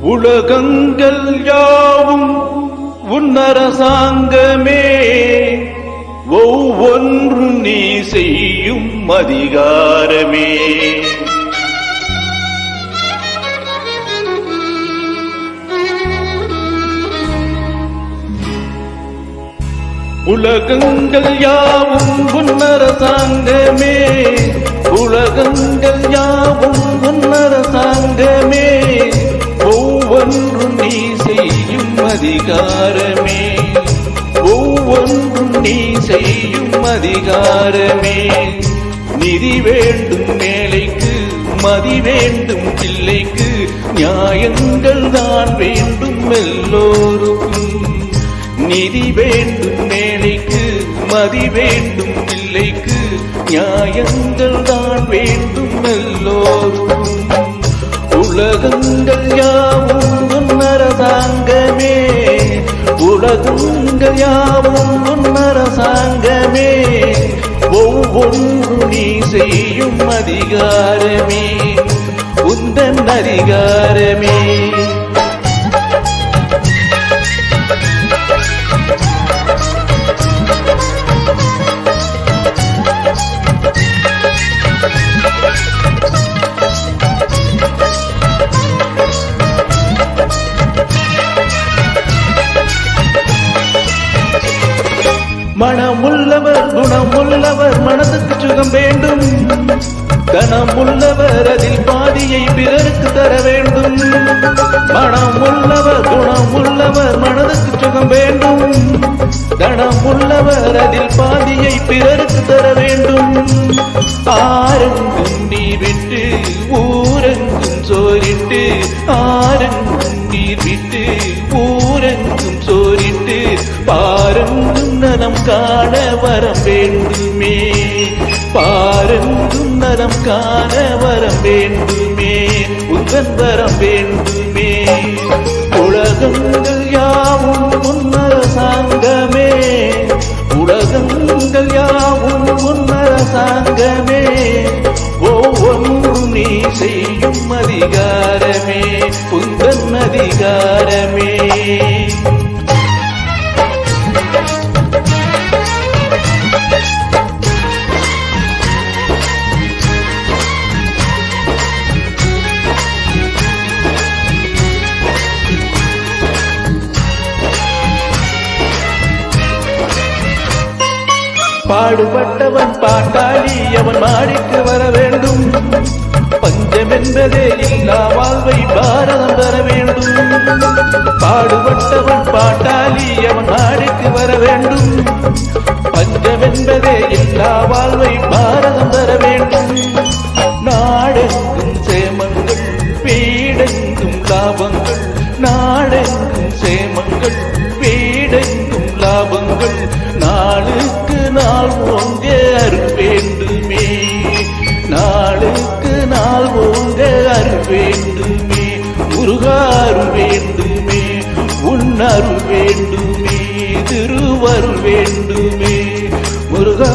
உலகங்கள் யாவும் உன்னரசாங்கமே. ஒவ்வொன்று நீ செய்யும் அதிகாரமே. உலகங்கள் யாவும் உன்னரசாங்கமே. உலகங்கள் யாவும் செய்யும் அதிகாரமே. நிதி வேண்டும் மேலைக்கு மதி வேண்டும் பிள்ளைக்கு. நியாயங்கள் தான் வேண்டும் எல்லோருக்கும். நிதி வேண்டும் மேலைக்கு மதி வேண்டும் பிள்ளைக்கு. நியாயங்கள் தான் வேண்டும் எல்லோருக்கும். உலகங்கள் யாவும் அரசாங்கமே உலகம் உலகங்கள் யாவும் உன்னரசாங்கமே ஒவ்வொன்று நீ செய்யும் அதிகாரமே. உந்தன் அதிகாரமே. மனமுள்ளவர் குணமுள்ளவர் மனதுக்கு சுகம் வேண்டும். கனமுள்ளவர் அதில் பாதியை பிறருக்கு தர வேண்டும். மனமுள்ளவர் குணமுள்ளவர் மனதுக்கு சுகம் வேண்டும். கனமுள்ளவர் அதில் பாதியை பிறருக்கு தர வேண்டும். ஆரங்கும் நீர் விட்டு ஊரங்கும் சோரிட்டு ஆரங்கும் நீர் விட்டு காண வரம் வேண்டுமே. பாரெங்கும் நலம் காண வரம் வேண்டுமே. உந்தன் வரம் வேண்டுமே. உலகங்கள் யாவும் முன்னரசாங்கமே. உலகங்கள் யாவும் முன்னரசாங்கமே. ஒவ்வொன்றும் நீ செய்யும் அதிகாரமே. உந்தன் அதிகாரமே. பாடுபட்டவன் பாட்டாளி அவன் மாடிக்கு வர வேண்டும். பஞ்சம் என்பதே இல்லா வாழ்வை பாரதம் தர வேண்டும். பாடுபட்டவன் பாட்டாளி அவன் மாடிக்கு வர வேண்டும். பஞ்சம் என்பதே இல்லா வாழ்வை பாரதம் தர வேண்டும். நாடெங்கும் சேமங்கள் வீடெங்கும் லாபங்கள் நாடெங்கும் சேமங்கள் வேண்டுமே திருவர் வேண்டுமே முருகா